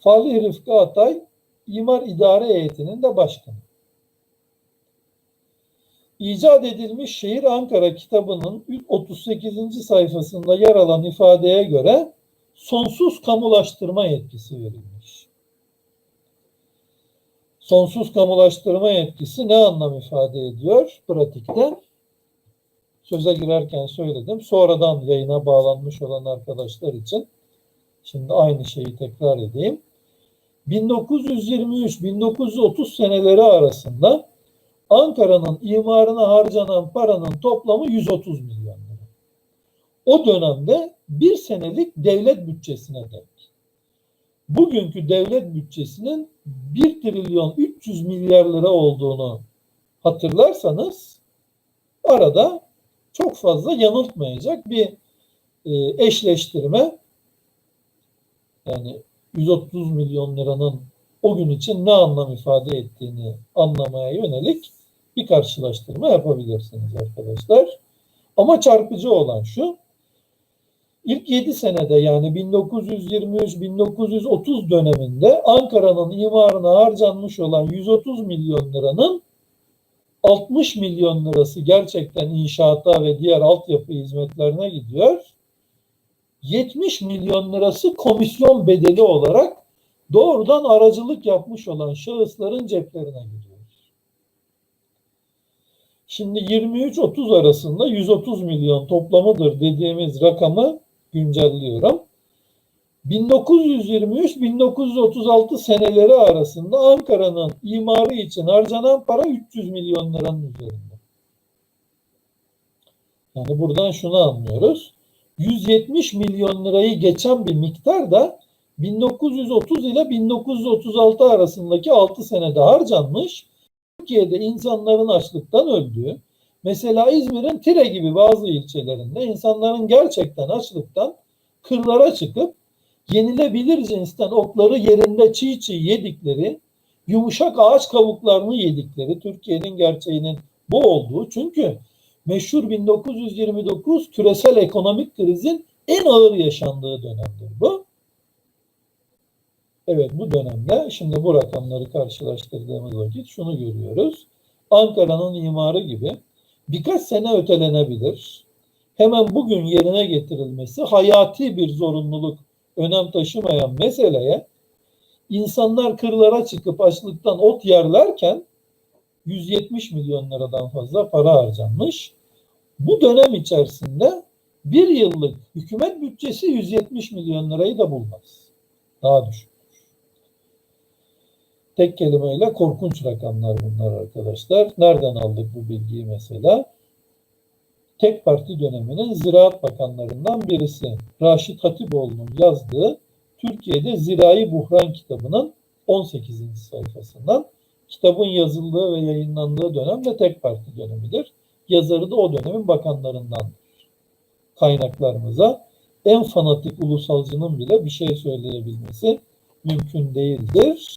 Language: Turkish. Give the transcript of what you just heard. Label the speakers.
Speaker 1: Falih Rıfkı Atay İmar İdare Heyeti'nin de başkanı. İcat edilmiş Şehir Ankara kitabının 38. sayfasında yer alan ifadeye göre sonsuz kamulaştırma yetkisi verilmiş. Sonsuz kamulaştırma yetkisi ne anlam ifade ediyor pratikte? Söze girerken söyledim. Sonradan yayına bağlanmış olan arkadaşlar için şimdi aynı şeyi tekrar edeyim. 1923-1930 seneleri arasında Ankara'nın imarına harcanan paranın toplamı 130 milyon lira. O dönemde bir senelik devlet bütçesine denk. Bugünkü devlet bütçesinin 1 trilyon 300 milyar lira olduğunu hatırlarsanız arada çok fazla yanıltmayacak bir e, eşleştirme yani 130 milyon liranın o gün için ne anlam ifade ettiğini anlamaya yönelik bir karşılaştırma yapabilirsiniz arkadaşlar. Ama çarpıcı olan şu. İlk 7 senede yani 1923-1930 döneminde Ankara'nın imarına harcanmış olan 130 milyon liranın 60 milyon lirası gerçekten inşaata ve diğer altyapı hizmetlerine gidiyor. 70 milyon lirası komisyon bedeli olarak doğrudan aracılık yapmış olan şahısların ceplerine gidiyor. Şimdi 23-30 arasında 130 milyon toplamıdır dediğimiz rakamı güncelliyorum. 1923-1936 seneleri arasında Ankara'nın imarı için harcanan para 300 milyon liranın üzerinde. Yani buradan şunu anlıyoruz. 170 milyon lirayı geçen bir miktar da 1930 ile 1936 arasındaki 6 senede harcanmış. Türkiye'de insanların açlıktan öldüğü, mesela İzmir'in Tire gibi bazı ilçelerinde insanların gerçekten açlıktan kırlara çıkıp yenilebilir cinsten otları yerinde çiğ çiğ yedikleri, yumuşak ağaç kabuklarını yedikleri Türkiye'nin gerçeğinin bu olduğu. Çünkü meşhur 1929 küresel ekonomik krizin en ağır yaşandığı dönemdir bu. Evet bu dönemde şimdi bu rakamları karşılaştırdığımız vakit şunu görüyoruz. Ankara'nın imarı gibi birkaç sene ötelenebilir. Hemen bugün yerine getirilmesi hayati bir zorunluluk önem taşımayan meseleye insanlar kırlara çıkıp açlıktan ot yerlerken 170 milyon liradan fazla para harcanmış. Bu dönem içerisinde bir yıllık hükümet bütçesi 170 milyon lirayı da bulmaz. Daha düşük. Tek kelimeyle korkunç rakamlar bunlar arkadaşlar. Nereden aldık bu bilgiyi mesela? Tek parti döneminin ziraat bakanlarından birisi Raşit Hatipoğlu'nun yazdığı Türkiye'de Zirai Buhran kitabının 18. sayfasından kitabın yazıldığı ve yayınlandığı dönem de tek parti dönemidir. Yazarı da o dönemin bakanlarındandır. Kaynaklarımıza en fanatik ulusalcının bile bir şey söyleyebilmesi mümkün değildir.